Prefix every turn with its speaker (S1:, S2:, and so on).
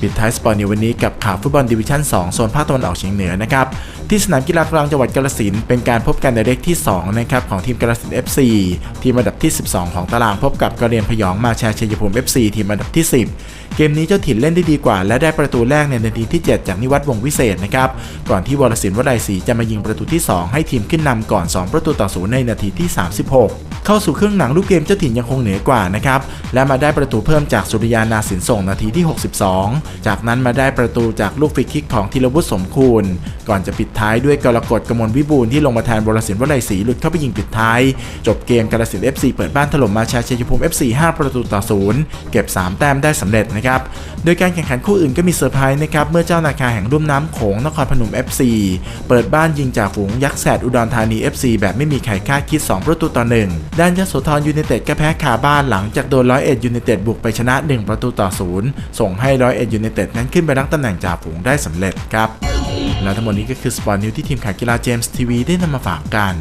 S1: ปิดท้ายสปอร์ตในวันนี้กับข่าวฟุตบอลดิวิชั่น 2 โซนภาคตะวันออกเฉียงเหนือนะครับที่สนามกีฬากลางจังหวัดกาฬสินเป็นการพบกันในเลขที่2นะครับของทีมกาฬสิน FC ทีมอันดับที่ 12 ของตารางพบกับกระเรียนพยองมาแชร์ชัยภูมิ FC ทีมอันดับที่ 10 เกมนี้เจ้าถิ่นเล่นได้ดีกว่า และได้ประตูแรกในนาทีที่ 7 จากนิวัฒน์วงวิเศษนะครับก่อนที่วรศิลป์วลัยศรีจะมายิงประตูที่ 2 ให้ทีมขึ้นนำก่อน 2 ประตูต่อศูนย์ในนาทีที่ 36 เข้าสู่ครึ่งหนังลูกเกมเจ้าถิ่นยังคงเหนือกว่านะครับและมาได้ประตูเพิ่มจากสุริยานาสินส่งนาทีที่ 62 จากนั้นมาได้ประตูจากลูกฟรีคิกของธีรวุฒิสมคูณ ก่อนจะปิดท้ายด้วยกรกฎกมลวิบูลที่ลงมาแทนบรสินวลัยศรีหลุดเข้าไปยิงปิดท้าย จบเกมกาฬสินธุ์ FC เปิดบ้านถล่มมาชาชัยภูมิ FC 5 ประตูต่อศูนย์เก็บ 3 แต้มได้สำเร็จนะครับโดยการแข่งขันคู่อื่นก็มีเซอร์ไพรส์นะครับเมื่อเจ้านาคาแห่งรุ่มน้ำโขงนครพนม FC เปิดบ้านยิงจากฝูงยักษ์แสดอุดรธานี FC แบบไม่มีใครคาดคิด 2 ประตูต่อ1ด้านยโสธรยูไนเต็ดก็แพ้คาบ้านหลังจากโดนร้อยเอ็ดยูไนเต็ดบุกไปชนะ 1 ประตูต่อศูนย์ส่งให้ร้อยเอ็ดยูไนเต็ดนั้นขึ้นไปรักตำแหน่งจ่าฝูงได้สำเร็จครับ และทั้งหมดนี้ก็คือสปอร์ตนิวที่ทีมข่าวกีฬาเจมส์ทีวีได้นำมาฝากกัน